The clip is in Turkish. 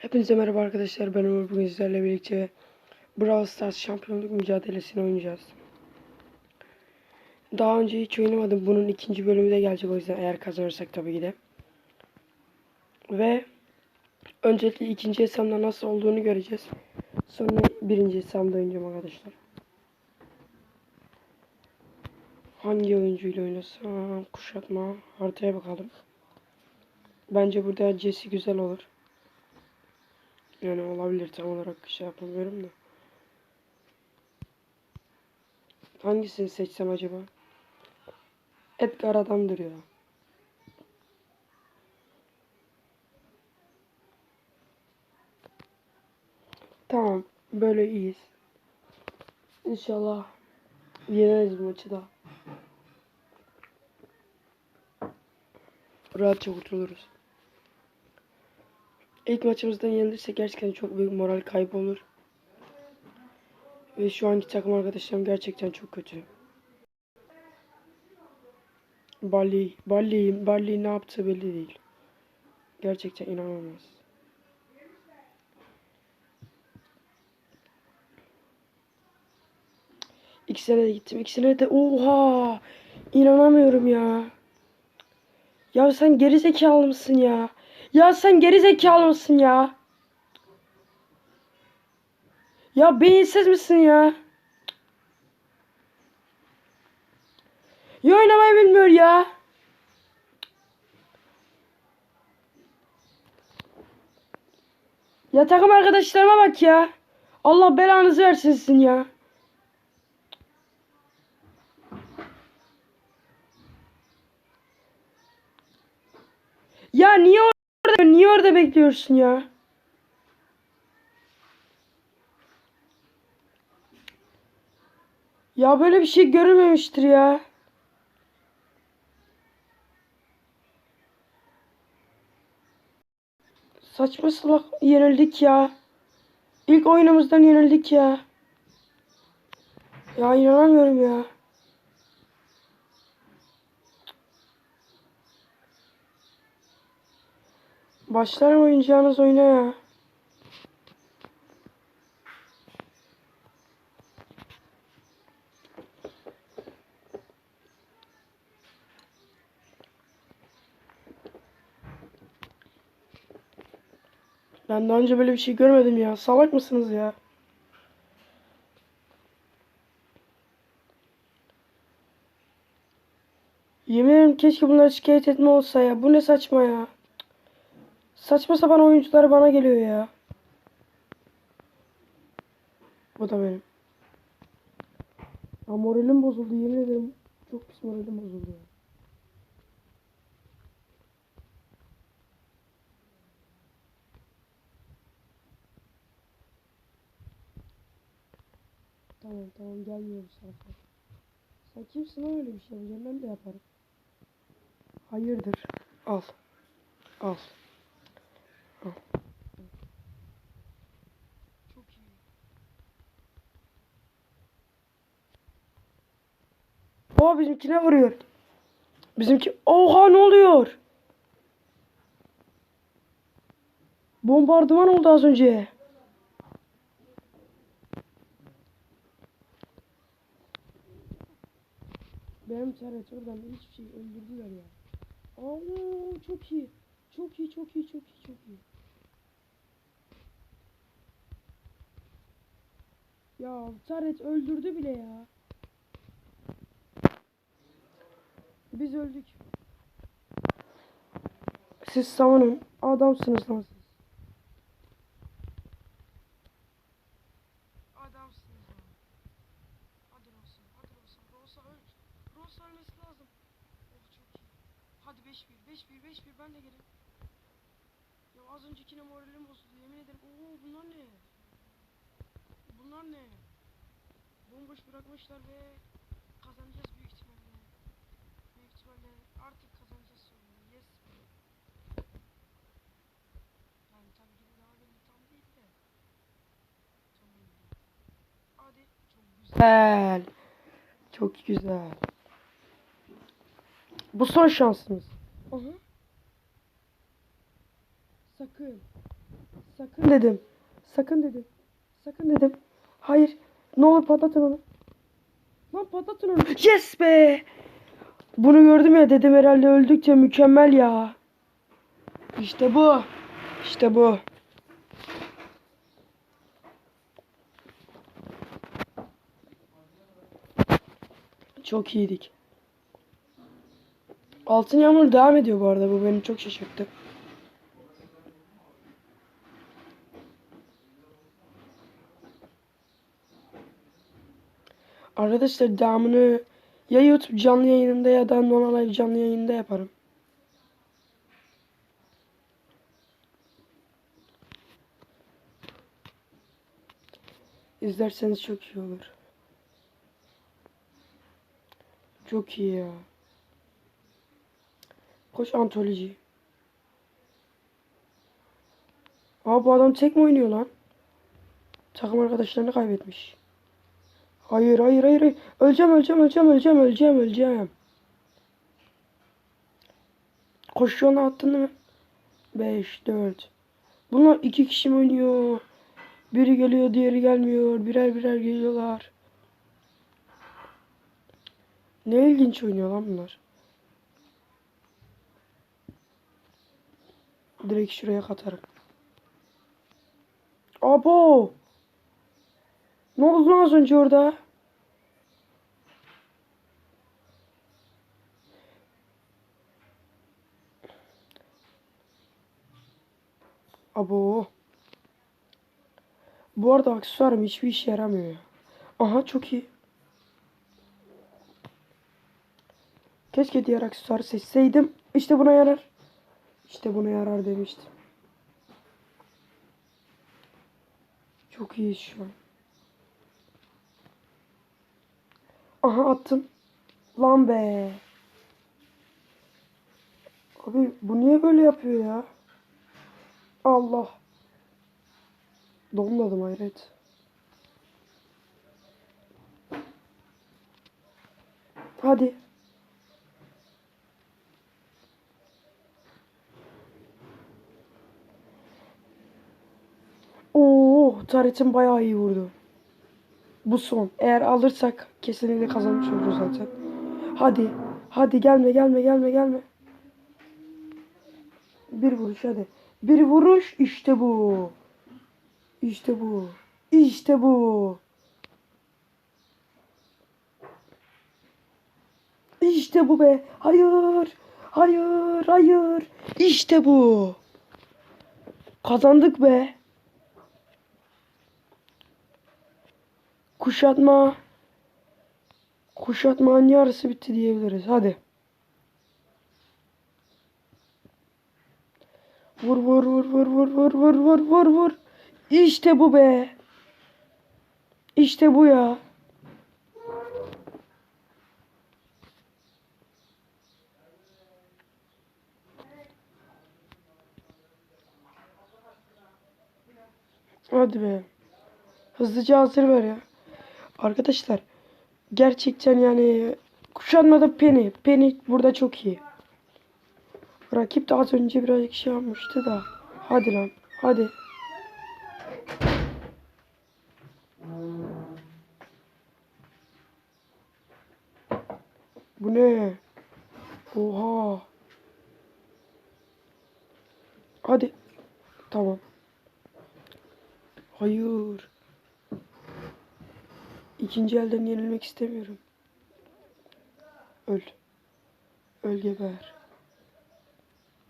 Hepinize merhaba arkadaşlar. Ben Umur. Bugün sizlerle birlikte Brawl Stars şampiyonluk mücadelesini oynayacağız. Daha önce hiç oynamadım. Bunun ikinci bölümü de gelecek o yüzden eğer kazanırsak tabii ki de. Ve öncelikle ikinci hesabımda nasıl olduğunu göreceğiz. Sonra birinci hesabımda oynayacağım arkadaşlar. Hangi oyuncuyla oynasam? Kuşatma. Haritaya bakalım. Bence burada Jesse güzel olur. Yani olabilir tam olarak şey yapamıyorum da. Hangisini seçsem acaba? Edgar adamdır ya. Tamam. Böyle iyiyiz. İnşallah yeneriz bu maçı da. Rahatça kurtuluruz. İlk maçımızdan yenilirse gerçekten çok büyük moral kaybı olur. Ve şu anki takım arkadaşlarım gerçekten çok kötü. Bali, Bali, Bali ne yaptığı belli değil. Gerçekten inanılmaz. İkisine de gittim. İkisine de oha! İnanamıyorum ya. Ya sen geri zekalı mısın ya? Ya sen geri zekalı mısın ya? Ya beyinsiz misin ya? Ya oynamayı bilmiyor ya. Ya takım arkadaşlarıma bak ya. Allah belanızı versin sizin ya niye orada bekliyorsun ya? Ya böyle bir şey görülmemiştir ya. Saçma salak yenildik ya. İlk oyunumuzdan yenildik ya. Ya inanamıyorum ya. Başlarım oynayacağınız oyuna ya. Ben daha önce böyle bir şey görmedim ya. Salak mısınız ya? Yemin ederim keşke bunları şikayet etme olsa ya. Bu ne saçma ya. Saçma sapan oyuncular bana geliyor ya. Bu da benim. Ya moralim bozuldu yemin ederim. Çok pis moralim bozuldu ya. Tamam tamam gelmiyor bu sefer. Sen kimsin lan öyle bir şey yapacağım ben de yaparım. Hayırdır? Al. Al. Oha bizimkine vuruyor. Bizimki oha ne oluyor? Bombardıman oldu az önce. Benim oradan hiçbir şey öldürdüler ya. Aa çok iyi. Çok iyi, çok iyi, çok iyi, çok iyi. Ya Taret öldürdü bile ya. Biz öldük. Siz savunun. Adamsınız lan siz. Adamsınız lan. Hadi Rosa, Rosa. Öl. Rosa ölmesi lazım. Oh çok iyi. Hadi 5-1, 5-1, 5-1 ben de gelin. Ya az öncekine moralim bozuldu yemin ederim. Oo bunlar ne? Bunlar ne? Bomboş bırakmışlar ve kazanacağız büyük ihtimalle. Büyük ihtimalle artık kazanacağız sonunda. Yes. Yani tabii ki daha belli tam değil de. Tam belli değil. Hadi çok güzel. Çok güzel. Bu son şansımız. Aha. Sakın. Sakın dedim. Sakın dedim. Sakın dedim. Hayır. Ne olur patlatın onu. Lan patlatın onu. Yes be. Bunu gördüm ya dedim herhalde öldükçe mükemmel ya. İşte bu. İşte bu. Çok iyiydik. Altın yağmur devam ediyor bu arada. Bu beni çok şaşırttı. Arkadaşlar devamını ya YouTube canlı yayınında ya da normal live canlı yayında yaparım. İzlerseniz çok iyi olur. Çok iyi ya. Koş antoloji. Aa bu adam tek mi oynuyor lan? Takım arkadaşlarını kaybetmiş. Hayır hayır hayır. hayır. Öleceğim öleceğim öleceğim öleceğim öleceğim öleceğim. Koşuyorsun attın mı? 5 4. Bunlar iki kişi mi oynuyor? Biri geliyor diğeri gelmiyor. Birer birer geliyorlar. Ne ilginç oynuyor lan bunlar. Direkt şuraya katarım. Abo! Ne oldu lan az önce orada? Abo. Bu arada aksesuarım hiçbir işe yaramıyor ya. Aha çok iyi. Keşke diğer aksesuarı seçseydim. İşte buna yarar. İşte buna yarar demiştim. Çok iyi şu an. Aha attım. Lan be. Abi bu niye böyle yapıyor ya? Allah. Donmadım hayret. Hadi. Oo, Taret'in bayağı iyi vurdu. Bu son. Eğer alırsak kesinlikle kazanmış oluruz zaten. Hadi. Hadi gelme gelme gelme gelme. Bir vuruş hadi. Bir vuruş işte bu. İşte bu. İşte bu. İşte bu be. Hayır. Hayır. Hayır. İşte bu. Kazandık be. Kuşatma. Kuşatmanın yarısı bitti diyebiliriz. Hadi. Vur vur vur vur vur vur vur vur vur vur. İşte bu be. İşte bu ya. Hadi be. Hızlıca hazır ver ya. Arkadaşlar gerçekten yani kuşanmada Penny. Penny burada çok iyi. Rakip de az önce birazcık şey yapmıştı da. Hadi lan. Hadi. Bu ne? Oha. Hadi. Tamam. Hayır. İkinci elden yenilmek istemiyorum. Öl. Öl geber.